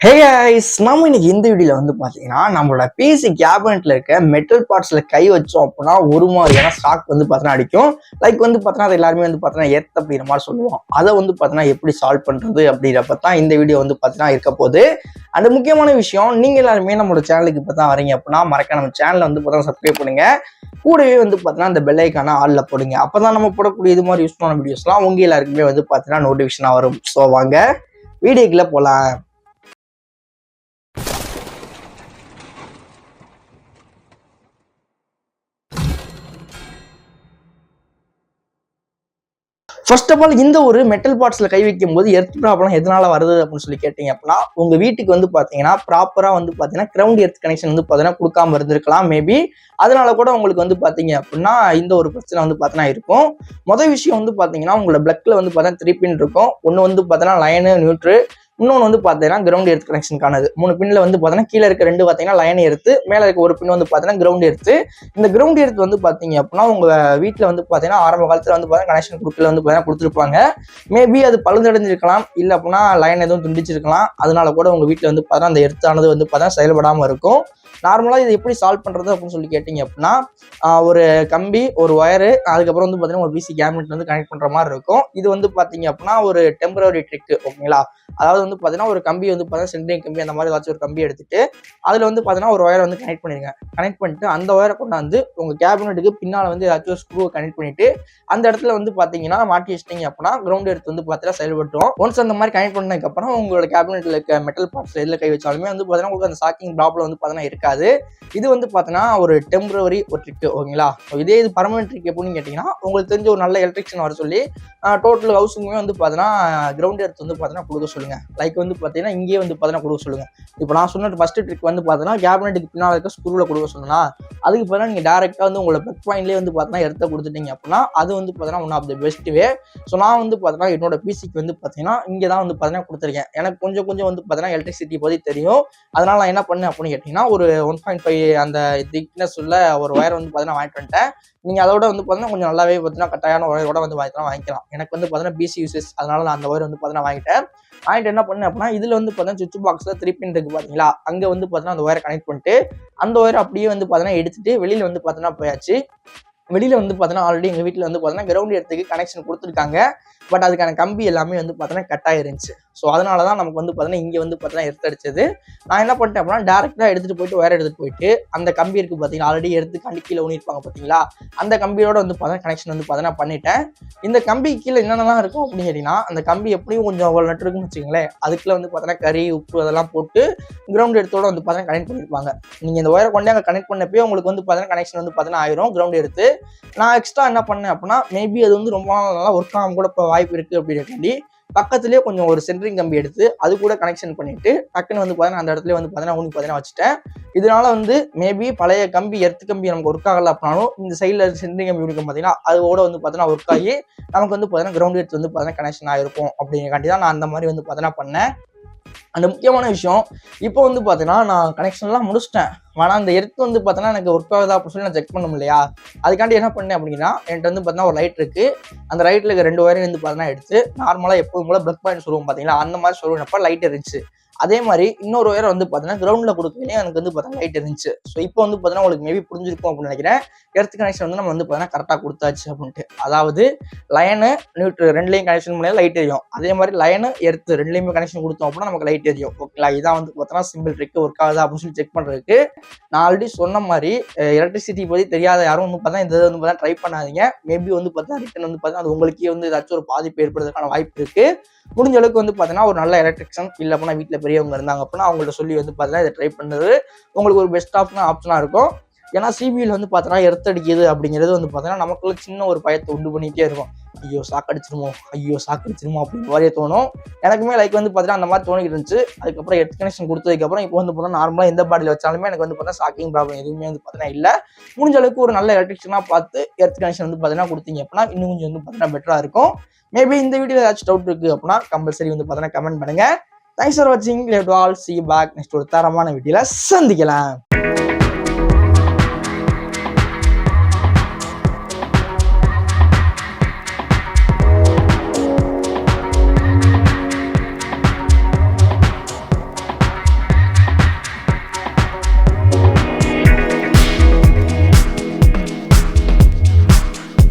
ஹே ice நம்ம இன்னைக்கு இந்த வீடியோல வந்து பாத்தீங்கன்னா நம்மளோட பிசி கேபினெட்ல இருக்க மெட்டல் பார்ட்ஸ்ல கை வச்சோம் அப்படின்னா ஒரு மாதிரியான ஷாக் வந்து பார்த்தீங்கன்னா அடிக்கும். லைக் வந்து பார்த்தீங்கன்னா அது எல்லாருமே வந்து பார்த்தீங்கன்னா எர்த் அப்படிங்கிற மாதிரி சொல்லுவோம். அதை வந்து பார்த்தீங்கன்னா எப்படி சால்வ் பண்றது அப்படிங்கிறப்ப தான் இந்த வீடியோ வந்து பார்த்தீங்கன்னா இருக்க போது அந்த முக்கியமான விஷயம் நீங்க எல்லாருமே நம்மளோட சேனலுக்கு இப்போ தான் வரீங்க அப்படின்னா மறக்க நம்ம சேனலை வந்து பார்த்தீங்கன்னா சப்ஸ்கிரைப் பண்ணுங்க. கூடவே வந்து பார்த்தீங்கன்னா அந்த பெல்லைக்கான ஆளில் போடுங்க. அப்பதான் நம்ம போடக்கூடிய இது மாதிரி யூஸ்ஃபுல்லான வீடியோஸ்லாம் உங்க எல்லாருக்குமே வந்து பார்த்தீங்கன்னா நோட்டிஃபிகேஷனாக வரும். ஸோ வாங்க வீடியோக்குள்ள போகலாம் ஃபர்ஸ்ட் ஆஃப் ஆல் இந்த ஒரு மெட்டல் பாட்ஸில் கை வைக்கும் போது எர்த் ப்ராப்ளம் எதனால வருது அப்படின்னு சொல்லி கேட்டீங்க அப்படின்னா உங்கள் வீட்டுக்கு வந்து பார்த்தீங்கன்னா ப்ராப்பராக வந்து பார்த்தீங்கன்னா கிரவுண்ட் எர்த் கனெக்ஷன் வந்து பார்த்தீங்கன்னா கொடுக்காம இருந்திருக்கலாம் மேபி அதனால கூட உங்களுக்கு வந்து பார்த்தீங்க அப்படின்னா இந்த ஒரு பிரச்சனை வந்து பார்த்தீங்கன்னா இருக்கும். மொதல் விஷயம் வந்து பார்த்தீங்கன்னா உங்களோட பிளக்கில் வந்து பார்த்தீங்கன்னா த்ரீ பின் இருக்கும். ஒன்று வந்து பார்த்தீங்கன்னா லைனு நியூட்ரு இன்னொன்று வந்து பார்த்தீங்கன்னா கிரவுண்ட் எர்த் கனெக்ஷனுக்கானது மூணு பின்ல வந்து பார்த்தீங்கன்னா கீழே இருக்க ரெண்டு பார்த்தீங்கன்னா லைன் எடுத்து மேலே இருக்க ஒரு பின் வந்து பார்த்தீங்கன்னா கிரவுண்ட் எடுத்து இந்த கிரவுண்ட் எடுத்து வந்து பார்த்தீங்க அப்படின்னா உங்கள் வீட்டில் வந்து பார்த்தீங்கன்னா ஆரம்ப காலத்தில் வந்து பார்த்தீங்கன்னா கனெக்ஷன் கொடுக்கல வந்து பார்த்தீங்கன்னா கொடுத்துருப்பாங்க. மேபி அது பழுந்தடைஞ்சிருக்கலாம் இல்லை அப்படின்னா லைன் எதுவும் துண்டிச்சிருக்கலாம். அதனால கூட உங்கள் வீட்டில் வந்து பார்த்தீங்கன்னா அந்த எர்த்தானது வந்து பார்த்தீங்கன்னா செயல்படாமல் இருக்கும். நார்மலாக இதை எப்படி சால்வ் பண்ணுறது அப்படின்னு சொல்லி கேட்டிங்க அப்படின்னா ஒரு கம்பி ஒரு ஒயரு அதுக்கப்புறம் வந்து பார்த்தீங்கன்னா ஒரு பிசி கேபினெட் வந்து கனெக்ட் பண்ணுற மாதிரி இருக்கும். இது வந்து பார்த்தீங்க அப்படின்னா ஒரு டெம்பரரி ட்ரிக் ஓகேங்களா அதாவது வந்து பார்த்தீங்கன்னா ஒரு கம்பி வந்து பார்த்தீங்கன்னா சென்ட்ரிங் கம்பி அந்த மாதிரி ஏதாச்சும் ஒரு கம்பி எடுத்துட்டு அதில் வந்து பார்த்தீங்கன்னா ஒரு ஒயரை வந்து கனெக்ட் பண்ணிடுங்க. கனெக்ட் பண்ணிட்டு அந்த ஒயரை கொண்டாந்து உங்கள் கேபினெட்டுக்கு பின்னால் வந்து ஏதாச்சும் ஒரு ஸ்க்ரூவை கனெக்ட் பண்ணிட்டு அந்த இடத்துல வந்து பார்த்தீங்கன்னா மாட்டி வச்சிட்டிங்க அப்படின்னா கிரவுண்ட் எடுத்து வந்து பார்த்தீங்கன்னா செயல்பட்டுரும். ஒன்ஸ் அந்த மாதிரி கனெக்ட் பண்ணதுக்கப்புறம் உங்களோட கேபினெட்டில் இருக்க மெட்டல் பார்ட்ஸ் எதில் கை வச்சாலுமே வந்து பார்த்தீங்கன்னா உங்களுக்கு அந்த சாக்கிங் ப்ராப்ளம் வந்து பார்த்தீங்கன்னா இருக்காது. இது வந்து பார்த்தோன்னா ஒரு டெம்பரவரி ஒரு ட்ரிக்கு ஓகேங்களா? இதே இது பர்மனெண்ட் ட்ரிக் எப்படின்னு கேட்டிங்கன்னா உங்களுக்கு தெரிஞ்ச ஒரு நல்ல எலக்ட்ரிஷியன் வர சொல்லி டோட்டல் ஹவுஸுக்குமே வந்து பார்த்தோன்னா கிரவுண்ட் எடுத்து வந்து பார்த்தோன்னா கொடுக்க சொல்லுங்கள் லைக் வந்து பார்த்தீங்கன்னா இங்கேயே வந்து பார்த்தீங்கன்னா கொடுக்க சொல்லுங்கள் இப்போ நான் சொன்ன ஃபஸ்ட்டு ட்ரிக் வந்து பார்த்தோன்னா கேபினெட்டுக்கு பின்னால் இருக்க ஸ்க்ரூவில் கொடுக்க சொன்னா அதுக்கு பார்த்தீங்கன்னா நீங்கள் டேரெக்டாக வந்து உங்களோட பெக் பாயிண்ட்லேயே வந்து பார்த்தீங்கன்னா எடுத்து கொடுத்துட்டீங்க அப்படின்னா அது வந்து பார்த்தீங்கன்னா one of the best way so நான் வந்து பார்த்தீங்கன்னா என்னோட பிசிக்கு வந்து பார்த்தீங்கன்னா இங்கே தான் வந்து பார்த்தீங்கன்னா கொடுத்துருக்கேன். எனக்கு கொஞ்சம் கொஞ்சம் வந்து பார்த்தீங்கன்னா எலக்ட்ரிசிட்டி பற்றி தெரியும். அதனால் நான் என்ன பண்ணேன் அப்படின்னு கேட்டிங்கன்னா ஒரு ஒன் பாயிண்ட் ஃபைவ் அந்த திக்னஸ் உள்ள ஒரு ஒயர் வந்து பார்த்தீங்கன்னா வாங்கிட்டு வந்துட்டேன். நீங்கள் அதோட வந்து பார்த்தீங்கன்னா கொஞ்சம் நல்லாவே பார்த்தீங்கன்னா கட்டாயான ஒயரோட வந்து வாங்கிக்கலாம் வாங்கிக்கலாம். எனக்கு வந்து பார்த்தீங்கன்னா பிசி யூசஸ் அதனால நான் அந்த ஒயர் வந்து பார்த்தீங்கன்னா வாங்கிட்டேன். வாங்கிட்டு என்ன பண்ணேன் அப்படின்னா இதில் வந்து பார்த்தீங்கன்னா சுவிட்ச் பாக்ஸில் த்ரீ பின் இருக்கு பார்த்தீங்களா அங்கே வந்து பார்த்தீங்கன்னா அந்த ஒயரை கனெக்ட் பண்ணிட்டு அந்த ஒயர் அப்படியே வந்து பார்த்தீங்கன்னா எடுத்துட்டு வெளியில் வந்து பார்த்தீங்கன்னா போயாச்சு. வெளியில் வந்து பார்த்தோன்னா ஆல்ரெடி எங்கள் வீட்டில் வந்து பார்த்தோன்னா கிரவுண்ட் எடுத்துக்கு கனெக்ஷன் கொடுத்துருக்காங்க பட் அதுக்கான கம்பி எல்லாமே வந்து பார்த்தோன்னா கட் ஆயிருந்துச்சு ஸோ அதனால தான் நமக்கு வந்து பார்த்தோன்னா இங்கே வந்து பார்த்தோன்னா எடுத்து அடிச்சது நான் என்ன பண்ணிட்டேன் அப்படின்னா டேரெக்டாக எடுத்துகிட்டு போயிட்டு ஒயர் எடுத்துகிட்டு போயிட்டு அந்த கம்பி இருக்கு பார்த்தீங்கன்னா ஆல்ரெடி எடுத்து கண்டி கீழே ஊனிருப்பாங்க பார்த்தீங்களா அந்த கம்பியோட வந்து பார்த்தோன்னா கனெக்ஷன் வந்து பார்த்தோன்னா பண்ணிட்டேன் இந்த கம்பி கீழே என்னென்னலாம் இருக்கும் அப்படின்னு கேட்டிங்கன்னா அந்த கம்பி எப்படியும் கொஞ்சம் அவ்வளோ நட்டு இருக்குன்னு வச்சுக்கோங்களேன் அதுக்குள்ளே வந்து பார்த்தோன்னா கறி உப்பு அதெல்லாம் போட்டு கிரவுண்ட் எடுத்தோட வந்து பார்த்தீங்கன்னா கனெக்ட் பண்ணியிருப்பாங்க நீங்கள் இந்த ஒயரை கொண்டு அங்கே கனெக்ட் பண்ணப்போ உங்களுக்கு வந்து பார்த்தீங்கன்னா கனெக்ஷன் வந்து பார்த்தோன்னா ஆயிரும் கிரவுண்ட் எடுத்து நான் எக்ஸ்ட்ரா என்ன பண்ணேன் அப்படின்னா மேபி அது வந்து ரொம்ப நாள் நல்லா ஒர்க் ஆகாம கூட இப்போ வாய்ப்பு இருக்குது அப்படின்றக்காண்டி பக்கத்துலேயே கொஞ்சம் ஒரு சென்ட்ரிங் கம்பி எடுத்து அது கூட கனெக்ஷன் பண்ணிவிட்டு டக்குன்னு வந்து பார்த்தீங்கன்னா அந்த இடத்துல வந்து பார்த்தீங்கன்னா ஊனி பார்த்தீங்கன்னா வச்சுட்டேன். இதனால வந்து மேபி பழைய கம்பி எர்த்து கம்பி நமக்கு ஒர்க் ஆகல அப்படின்னாலும் இந்த சைடில் சென்ட்ரிங் கம்பி இருக்கும் பார்த்தீங்கன்னா அதோட வந்து பார்த்தீங்கன்னா ஒர்க் ஆகி நமக்கு வந்து பார்த்தீங்கன்னா கிரவுண்ட் எடுத்து வந்து பார்த்தீங்கன்னா கனெக்ஷன் ஆகிருக்கும் அப்படிங்கிறக்காண்டி தான் நான் அந்த மாதிரி வந்து பார்த்தீங்கன்னா பண்ணேன். அந்த முக்கியமான விஷயம் இப்போ வந்து பார்த்தீங்கன்னா நான் கனெக்ஷன்லாம் முடிச்சிட்டேன். ஆனால் அந்த எர்த் வந்து பார்த்தோன்னா எனக்கு ஒர்க் ஆகுதா அப்படின்னு சொல்லி நான் செக் பண்ண இல்லையா அதுக்காண்டி என்ன பண்ணேன் அப்படின்னா என்கிட்ட வந்து பார்த்தீங்கன்னா ஒரு லைட் இருக்கு. அந்த லைட்டில் இருக்க ரெண்டு வயரையும் வந்து பார்த்தீங்கன்னா எடுத்து நார்மலாக எப்போதும் போல பிளக் பாயிண்ட் சொல்லுவோம் பார்த்தீங்களா அந்த மாதிரி சொல்லுவப்ப லைட் இருந்துச்சு. அதே மாதிரி இன்னொரு ஒயர் வந்து பார்த்தீங்கன்னா கிரவுண்டில் கொடுக்கலையே எனக்கு வந்து பார்த்தீங்கன்னா லைட் இருந்துச்சு ஸோ இப்போ வந்து பார்த்தீங்கன்னா உங்களுக்கு மேபி புரிஞ்சிருக்கும் அப்படின்னு நினைக்கிறேன் எர்த் கனெக்ஷன் வந்து நம்ம வந்து பார்த்தீங்கன்னா கரெக்டாக கொடுத்தாச்சு அப்படின்ட்டு அதாவது லைனு நியூட்ரு ரெண்டுலேயும் கனெக்ஷன் பண்ணி லைட் எரியும் அதே மாதிரி லைனு எர்த்து ரெண்டுலேயுமே கனெக்ஷன் கொடுத்தோம் அப்படின்னா நமக்கு லைட் எரியும் ஓகேங்களா இதான் வந்து பார்த்தீங்கன்னா சிம்பிள் ட்ரிக் ஒர்க் ஆகுதா அப்படின்னு சொல்லி செக் பண்ணுறதுக்கு நான் ஆல்ரெடி சொன்ன மாதிரி எலக்ட்ரிசிட்டி பற்றி தெரியாத யாரும் வந்து பார்த்தா இந்த இதை வந்து பார்த்தா ட்ரை பண்ணாதீங்க மேபி வந்து பார்த்தா ரிட்டன் வந்து பார்த்தா அது உங்களுக்கே வந்து ஏதாச்சும் ஒரு பாதிப்பு ஏற்படுறதுக்கான வாய்ப்பு இருக்குது முடிஞ்ச அளவுக்கு வந்து பார்த்தீங்கன்னா ஒரு நல்ல எலக்ட்ரிக்ஷன் இல்லை அப்படின்னா வீட்டில் பெரியவங்க இருந்தாங்க அப்படின்னா அவங்கள்ட்ட சொல்லி வந்து பார்த்தீங்கன்னா இதை ட்ரை பண்ணுறது உங்களுக்கு ஒரு பெஸ்ட் ஆப்ஷன் ஆப்ஷனாக இருக்கும் ஏன்னா சிபியில் வந்து பார்த்தோன்னா எர்த்தடிக்குது அப்படிங்கிறது வந்து பார்த்தோன்னா நமக்குள்ள சின்ன ஒரு பயத்தை உண்டு பண்ணிகிட்டே இருக்கும் ஐயோ சாக்கடிச்சிருமோ ஐயோ சாக்கடிச்சிருமோ அப்படின்ற மாதிரியே தோணும் எனக்குமே லைக் வந்து பார்த்தீங்கன்னா அந்த மாதிரி தோணிக்கிட்டு இருந்துச்சு அதுக்கப்புறம் எர்த் கனெக்ஷன் கொடுத்ததுக்கப்புறம் இப்போ வந்து பார்த்தீங்கன்னா நார்மலாக எந்த பாடியில் வச்சாலுமே எனக்கு வந்து பார்த்தீங்கன்னா ஷாக்கிங் ப்ராப்ளம் எதுவுமே வந்து பார்த்தீங்கன்னா இல்லை முடிஞ்ச அளவுக்கு ஒரு நல்ல எலக்ட்ரிஷனாக பார்த்து எர்த் கனெக்ஷன் வந்து பார்த்தீங்கன்னா கொடுத்தீங்க அப்படின்னா இன்னும் கொஞ்சம் வந்து பார்த்தீங்கன்னா பெட்டராக இருக்கும் மேபி இந்த வீடியோ ஏதாச்சும் டவுட் இருக்குது அப்படின்னா கம்பல்சரி வந்து பார்த்தீங்கன்னா கமெண்ட் பண்ணுங்கள் தேங்க்ஸ் ஃபார் வாட்சிங் let all see back next ஒரு தரமான வீடியோல சந்திக்கலாம்.